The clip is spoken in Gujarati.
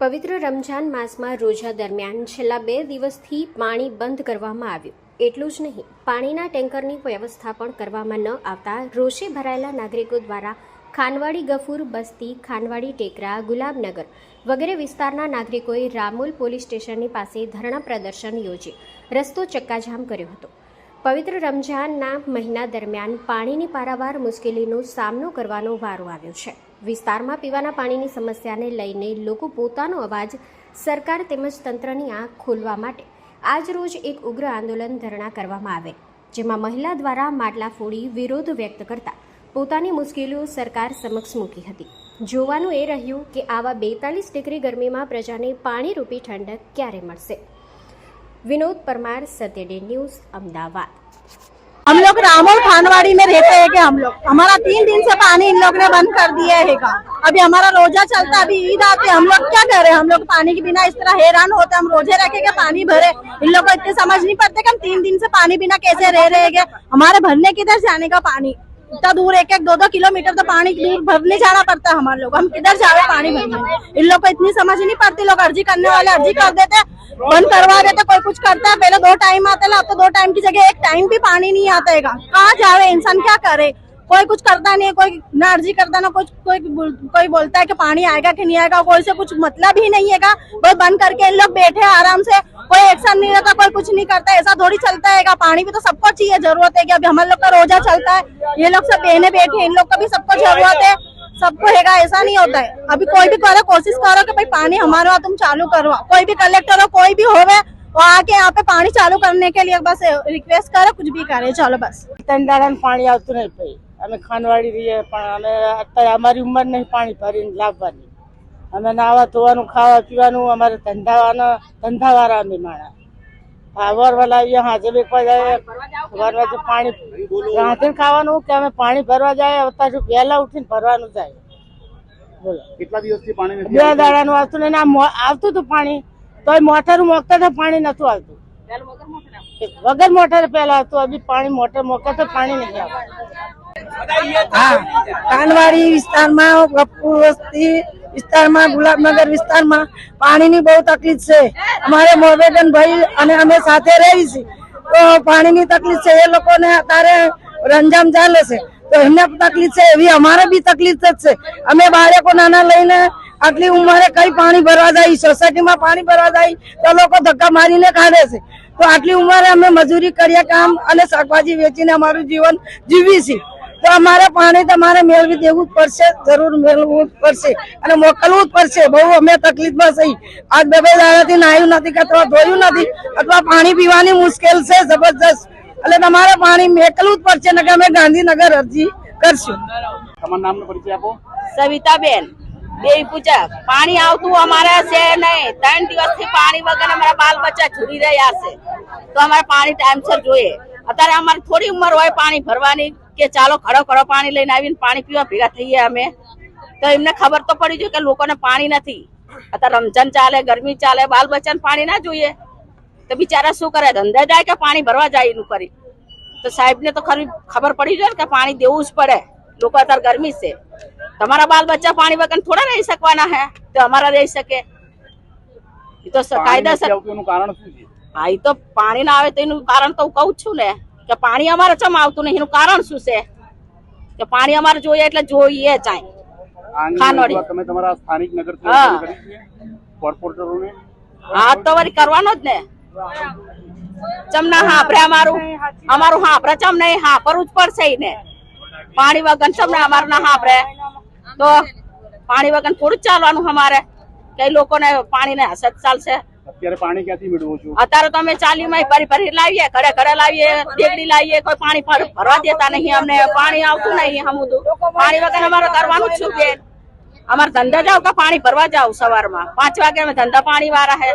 પવિત્ર રમઝાન માસમાં રોજા દરમિયાન છેલ્લા બે દિવસથી પાણી બંધ કરવામાં આવ્યું. એટલું જ નહીં, પાણીના ટેન્કરની વ્યવસ્થા પણ કરવામાં ન આવતા રોષે ભરાયેલા નાગરિકો દ્વારા ખાનવાડી ગફુર, બસ્તી, ખાનવાડી ટેકરા, ગુલાબનગર વગેરે વિસ્તારના નાગરિકોએ રામોલ પોલીસ સ્ટેશનની પાસે ધરણા પ્રદર્શન યોજી રસ્તો ચક્કાજામ કર્યો હતો. પવિત્ર રમઝાનના મહિના દરમિયાન પાણીની પારાવાર મુશ્કેલીનો સામનો કરવાનો વારો આવ્યો છે. વિસ્તારમાં પીવાના પાણીની સમસ્યાને લઈને લોકો પોતાનો અવાજ સરકાર તેમજ તંત્રની આંખ ખોલવા માટે આજ રોજ એક ઉગ્ર આંદોલન ધરણા કરવામાં આવે, જેમાં મહિલા દ્વારા માટલા ફોડી વિરોધ વ્યક્ત કરતા પોતાની મુશ્કેલીઓ સરકાર સમક્ષ મૂકી હતી. જોવાનું એ રહ્યું કે આવા બેતાલીસ ડિગ્રી ગરમીમાં પ્રજાને પાણીરૂપી ઠંડક ક્યારે મળશે? विनोद परमार सत्यडे न्यूज़ अहमदाबाद। हम लोग रामोल खानवाड़ी में रहते हैं कि हम लोग हमारा तीन दिन से पानी इन लोग ने बंद कर दिया है का? अभी हमारा रोजा चलता है, अभी ईद आते हम लोग क्या करें? हम लोग पानी के बिना इस तरह हैरान होते हम रोज़े रखे के पानी भरे? इन लोग को इतने समझ नहीं पड़ते कि हम तीन दिन से पानी बिना कैसे रह रहे हैं हमारे भरने किधर जाने का पानी? इतना दूर एक एक दो दो किलोमीटर तो पानी दूर भरने जाना पड़ता है हमारे लोग हम किधर जावे पानी भरने? इन लोग को इतनी समझ नहीं पड़ती लोग अर्जी करने वाले अर्जी कर देते बंद करवा देते कोई कुछ करता है पहले दो टाइम आते ना अब तो दो टाइम की जगह एक टाइम भी पानी नहीं आता है कहाँ जावे इंसान क्या करे? कोई कुछ करता नहीं है कोई ना अर्जी करता ना कुछ कोई कोई बोलता है कि पानी आएगा कि नहीं आएगा कोई से कुछ मतलब ही नहीं है बस बंद करके इन लोग बैठे आराम से कोई एक्शन नहीं रहता कोई कुछ नहीं करता ऐसा थोड़ी चलता है पानी भी तो सबको चाहिए ज़रूरत है कि अभी हम लोग का रोजा चलता है ये लोग सब बहने बैठे इन लोग का भी सबको ज़रूरत है। सबको हैगा ऐसा नहीं होता है अभी कोई भी करो कोशिश करो कि भाई पानी हमारे वहाँ तुम चालू करो कोई भी कलेक्टर हो कोई भी होवे वो आके यहाँ पे पानी चालू करने के लिए बस रिक्वेस्ट करे कुछ भी करे चलो बस તંડાળાને પાણી આવતું નહીં ભાઈ અમે ખાનવાડી રહીએ પણ અમે અત્યારે અમારી ઉંમર નહીં પાણી ભરીને લાવવાની અમે નાવા ધોવાનું ખાવા પીવાનું અમારે ધંધાવાના ધંધાવાળા અમે માણા હા વરવા લાવીએ હાજે બેકવા જાય વરવા જે પાણી રાંધીને ખાવાનું કે અમે પાણી ભરવા જાય અત્યારે વહેલા ઉઠીને ભરવાનું જાય. બોલો. કેટલા દિવસથી પાણી બે દાડાનું આવતું નહીં હતું પાણી. તોય મોટર મોકતા હતા પાણી નતું આવતું. વગર મોટર પેલા આવતું અભી પાણી મોટર મોકતા તો પાણી નહીં આવતું કાનવાડી વિસ્તારમાં વસ્તી વિસ્તારમાં, ગુલાબનગર વિસ્તારમાં પાણીની બહુ તકલીફ છે. અમારે મોરબેટન ભાઈ અને અમે સાથે રહી છીએ. તો પાણીની તકલીફ છે, એ લોકોને અત્યારે રંજામ ચાલે છે. તો એમને તકલીફ છે, એવી અમારે બી તકલીફ જ છે. અમે બાળકો નાના લઈને આટલી ઉંમરે કઈ પાણી ભરવા જાય? સોસાયટીમાં પાણી ભરવા જાય, તો લોકો ધક્કા મારીને કાઢે છે. તો આટલી ઉંમરે અમે મજૂરી કરીએ કામ અને શાકભાજી વેચીને અમારું જીવન જીવી છીએ તો અમારે પાણી તમારે મેળવી દેવું જ પડશે જરૂર મેળવવું જ પડશે અને મોકલવું જ પડશે. બહુ અમે તકલીફમાં છીએ. આજ બે બે દાડાથી નાહ્યું નથી કે અથવા ધોયું નથી અથવા પાણી પીવાની મુશ્કેલ છે જબરજસ્ત. એટલે તમારે પાણી મેકલવું જ પડશે ને અમે ગાંધીનગર અરજી કરશું. તમારું નામનો પરિચય આપો. સવિતાબેન દેવી પૂજા. પાણી આવતું અમારે છે નહીં. ત્રણ દિવસથી પાણી વગર અમારા બાલ બચ્ચા છૂટી રહ્યા છે. તો અમારે પાણી ટાઈમસર જોઈએ. અત્યારે અમારી થોડી ઉંમર હોય પાણી ભરવાની. કે ચાલો ખડો ખડો પાણી લઈને આવીને પાણી પીવા ભેગા થઈએ અમે. તો એમને ખબર તો પડી જોઈએ કે લોકોને પાણી નથી. અત્યારે રમઝાન ચાલે ગરમી ચાલે બાલ બચ્ચાને પાણી ના જોઈએ. તો બિચારા શું કરે? ધંધા જાય કે પાણી ભરવા જાય એનું કરી તો સાહેબને તો ખરી ખબર પડી જોઈએ ને કે પાણી દેવું જ પડે. લોકો અત્યારે ગરમી છે. તમારા બાલ બચ્ચા પાણી વગર થોડા રહી શકવાના હે? તો અમારા રહી શકે. એ તો કાયદા કારણ શું છે? હા એ તો પાણી ના આવે તો એનું કારણ તો હું કઉ છું ને. કે પાણી અમારે ચમ આવતું નહીં? એનું કારણ શું છે? કે પાણી અમારે જોઈએ એટલે જોઈએ ખાનવાડી. રજૂઆત તમે તમારા સ્થાનિક નગર કોર્પોરેટરોને? હા તો વરી કરવાનો જ ને. ચમ ના હાપરે અમારું? અમારું હાપરે ચમ નહીં હા જ પડશે ને. પાણી વગર ચમ ના અમારું ના હાપરે તો પાણી વગર થોડું ચાલવાનું અમારે. કઈ લોકોને પાણી ને હસત ચાલશે. અમે ચાલીમાં ભરી ભરી લાવીએ, ઘરે ઘરે લાવીએ લાવીએ, કોઈ પાણી ભરવા દેતા નહીં અમને, પાણી આવતું નહીં હમુદું. પાણી વગર અમારે કરવાનું શું બેન અમારે ધંધા જાવ કે પાણી ભરવા જાવ સવારમાં? પાંચ વાગે અમે ધંધા પાણી વાળા હે.